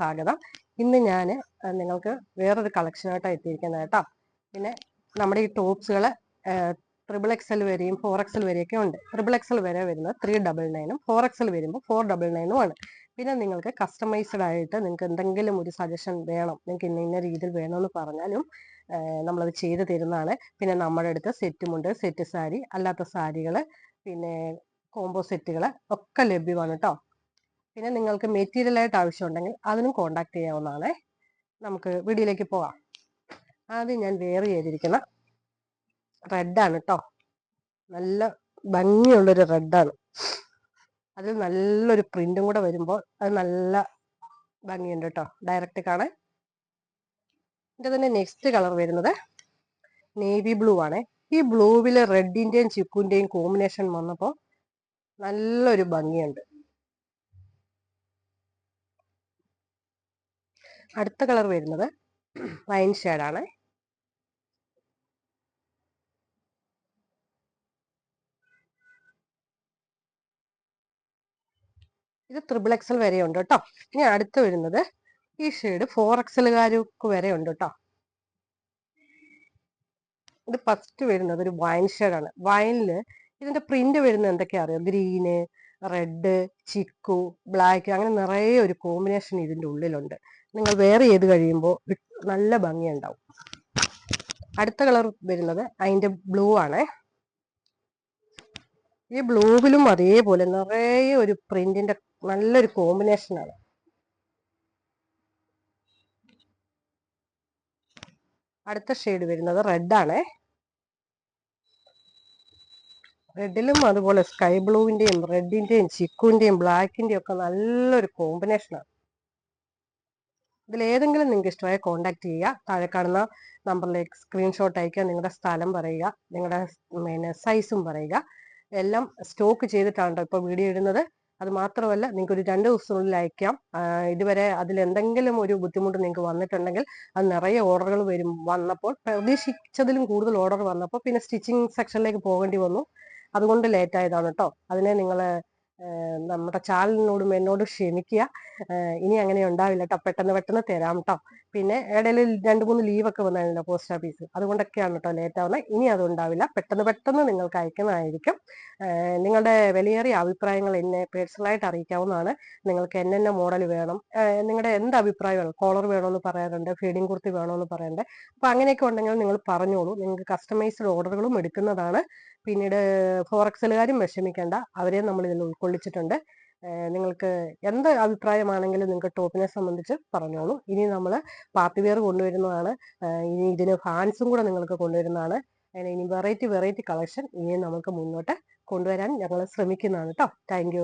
സ്വാഗതം. ഇന്ന് ഞാൻ നിങ്ങൾക്ക് വേറൊരു കളക്ഷനായിട്ടാണ് എത്തിയിരിക്കുന്നത് കേട്ടോ. പിന്നെ നമ്മുടെ ഈ ടോപ്സുകൾ ട്രിപ്പിൾ എക്സൽ വരെയും ഫോർ എക്സൽ വരെയൊക്കെ ഉണ്ട്. ട്രിപ്പിൾ എക്സൽ വരെ വരുന്നത് ത്രീ ഡബിൾ നയനും ഫോർ എക്സൽ വരുമ്പോൾ ഫോർ ഡബിൾ ആണ്. പിന്നെ നിങ്ങൾക്ക് കസ്റ്റമൈസ്ഡ് ആയിട്ട് നിങ്ങൾക്ക് എന്തെങ്കിലും ഒരു സജഷൻ വേണം നിങ്ങൾക്ക് ഇന്ന ഇന്ന രീതിയിൽ വേണമെന്ന് പറഞ്ഞാലും നമ്മളത് ചെയ്ത് തരുന്നതാണ്. പിന്നെ നമ്മുടെ അടുത്ത് സെറ്റുമുണ്ട് സെറ്റ് സാരി അല്ലാത്ത സാരികൾ പിന്നെ കോംബോ സെറ്റുകൾ ഒക്കെ ലഭ്യമാണ് കേട്ടോ. പിന്നെ നിങ്ങൾക്ക് മെറ്റീരിയൽ ആയിട്ട് ആവശ്യമുണ്ടെങ്കിൽ അതിനും കോണ്ടാക്ട് ചെയ്യാവുന്നതാണ്. നമുക്ക് വീഡിയോയിലേക്ക് പോവാം ആദ്യം ഞാൻ വെയർ ചെയ്തിരിക്കുന്ന റെഡാണ് കേട്ടോ നല്ല ഭംഗിയുള്ളൊരു റെഡാണ് അതിൽ നല്ലൊരു പ്രിന്റും കൂടെ വരുമ്പോൾ അത് നല്ല ഭംഗിയുണ്ട് കേട്ടോ ഡയറക്റ്റ് കാണാൻ. ഇതിന്റെ തന്നെ നെക്സ്റ്റ് കളർ വരുന്നത് നേവി ബ്ലൂ ആണ്. ഈ ബ്ലൂവിൽ റെഡിന്റെയും ചിക്കുന്റെയും കോമ്പിനേഷൻ വന്നപ്പോൾ നല്ലൊരു ഭംഗിയുണ്ട്. അടുത്ത കളർ വരുന്നത് വൈൻ ഷെയ്ഡാണ്. ഇത് ത്രിബിൾ എക്സൽ വരെ ഉണ്ട് കേട്ടോ. ഇനി അടുത്ത് വരുന്നത് ഈ ഷെയ്ഡ് ഫോർ എക്സലുകാർക്ക് വരെ ഉണ്ട് കേട്ടോ. ഇത് ഫസ്റ്റ് വരുന്നത് ഒരു വൈൻ ഷെയ്ഡാണ്. വൈനിൽ ഇതിന്റെ പ്രിന്റ് വരുന്നത് എന്തൊക്കെയാ അറിയോ? ഗ്രീന് റെഡ് ചിക്കു ബ്ലാക്ക് അങ്ങനെ നിറയെ ഒരു കോമ്പിനേഷൻ ഇതിന്റെ ഉള്ളിലുണ്ട്. നിങ്ങൾ വേറെ ചെയ്ത് കഴിയുമ്പോൾ നല്ല ഭംഗിയുണ്ടാവും. അടുത്ത കളർ വരുന്നത് അതിന്റെ ബ്ലൂ ആണ്. ഈ ബ്ലൂവിലും അതേപോലെ നിറയെ ഒരു പ്രിന്റിന്റെ നല്ലൊരു കോമ്പിനേഷൻ ആണ്. അടുത്ത ഷെയ്ഡ് വരുന്നത് റെഡ് ആണ്. റെഡിലും അതുപോലെ സ്കൈ ബ്ലൂവിന്റെയും റെഡിന്റെയും ചിക്കുവിന്റെയും ബ്ലാക്കിന്റെയും ഒക്കെ നല്ലൊരു കോമ്പിനേഷനാണ് ഇതിൽ ഏതെങ്കിലും നിങ്ങൾക്ക് ഇഷ്ടമായ കോൺടാക്ട് ചെയ്യുക. താഴെ കാണുന്ന നമ്പറിലേക്ക് സ്ക്രീൻഷോട്ട് അയക്കുക. നിങ്ങളുടെ സ്ഥലം പറയുക. നിങ്ങളുടെ പിന്നെ സൈസും പറയുക. എല്ലാം സ്റ്റോക്ക് ചെയ്തിട്ടാണ് ഇപ്പോൾ വീഡിയോ ഇടുന്നത്. അത് മാത്രമല്ല നിങ്ങൾക്ക് ഒരു രണ്ട് ദിവസത്തിനുള്ളിൽ അയക്കാം. ഇതുവരെ അതിൽ എന്തെങ്കിലും ഒരു ബുദ്ധിമുട്ട് നിങ്ങൾക്ക് വന്നിട്ടുണ്ടെങ്കിൽ അത് നിറയെ ഓർഡറുകൾ വരും. വന്നപ്പോൾ പ്രതീക്ഷിച്ചതിലും കൂടുതൽ ഓർഡർ വന്നപ്പോൾ പിന്നെ സ്റ്റിച്ചിങ് സെക്ഷനിലേക്ക് പോകേണ്ടി വന്നു. അതുകൊണ്ട് ലേറ്റ് ആയതാണ് കേട്ടോ അതിനെ നിങ്ങൾ നമ്മുടെ ചാനലിനോടും എന്നോടും ക്ഷമിക്കുക. ഇനി അങ്ങനെ ഉണ്ടാവില്ല കേട്ടോ പെട്ടെന്ന് പെട്ടെന്ന് തരാം കേട്ടോ പിന്നെ ഇടയിൽ രണ്ട് മൂന്ന് ലീവൊക്കെ വന്നായിരുന്നല്ലോ പോസ്റ്റ് ഓഫീസ്. അതുകൊണ്ടൊക്കെയാണ് കേട്ടോ ലേറ്റ് ആവുന്നത് ഇനി അത് ഉണ്ടാവില്ല പെട്ടെന്ന് പെട്ടെന്ന് നിങ്ങൾക്ക് അയക്കുന്നതായിരിക്കും. നിങ്ങളുടെ വിലയേറിയ അഭിപ്രായങ്ങൾ എന്നെ പേഴ്സണലായിട്ട് അറിയിക്കാവുന്നതാണ്. നിങ്ങൾക്ക് എന്നെ മോഡൽ വേണം. നിങ്ങളുടെ എന്ത് അഭിപ്രായം വേണം? കോളർ വേണമെന്ന് പറയാറുണ്ട്. ഫീഡിംഗ് കുർത്തി വേണമെന്ന് പറയാറുണ്ട്. അപ്പൊ അങ്ങനെയൊക്കെ ഉണ്ടെങ്കിൽ നിങ്ങൾ പറഞ്ഞോളൂ. നിങ്ങൾക്ക് കസ്റ്റമൈസ്ഡ് ഓർഡറുകളും എടുക്കുന്നതാണ്. പിന്നീട് ഫോറക്സലുകാരും വിഷമിക്കേണ്ട. അവരെ നമ്മൾ ഇതിൽ ഉൾക്കൊള്ളിച്ചിട്ടുണ്ട്. നിങ്ങൾക്ക് എന്ത് അഭിപ്രായമാണെങ്കിലും നിങ്ങൾക്ക് ടോപ്പിനെ സംബന്ധിച്ച് പറഞ്ഞോളൂ. ഇനി നമ്മൾ പാർട്ടി വെയർ കൊണ്ടുവരുന്നതാണ്. ഇനി ഇതിന് ഫാൻസും കൂടെ നിങ്ങൾക്ക് കൊണ്ടുവരുന്നതാണ്. ഇനി വെറൈറ്റി വെറൈറ്റി കളക്ഷൻ ഇനി നമുക്ക് മുന്നോട്ട് കൊണ്ടുവരാൻ ഞങ്ങൾ ശ്രമിക്കുന്നതാണ് കേട്ടോ താങ്ക്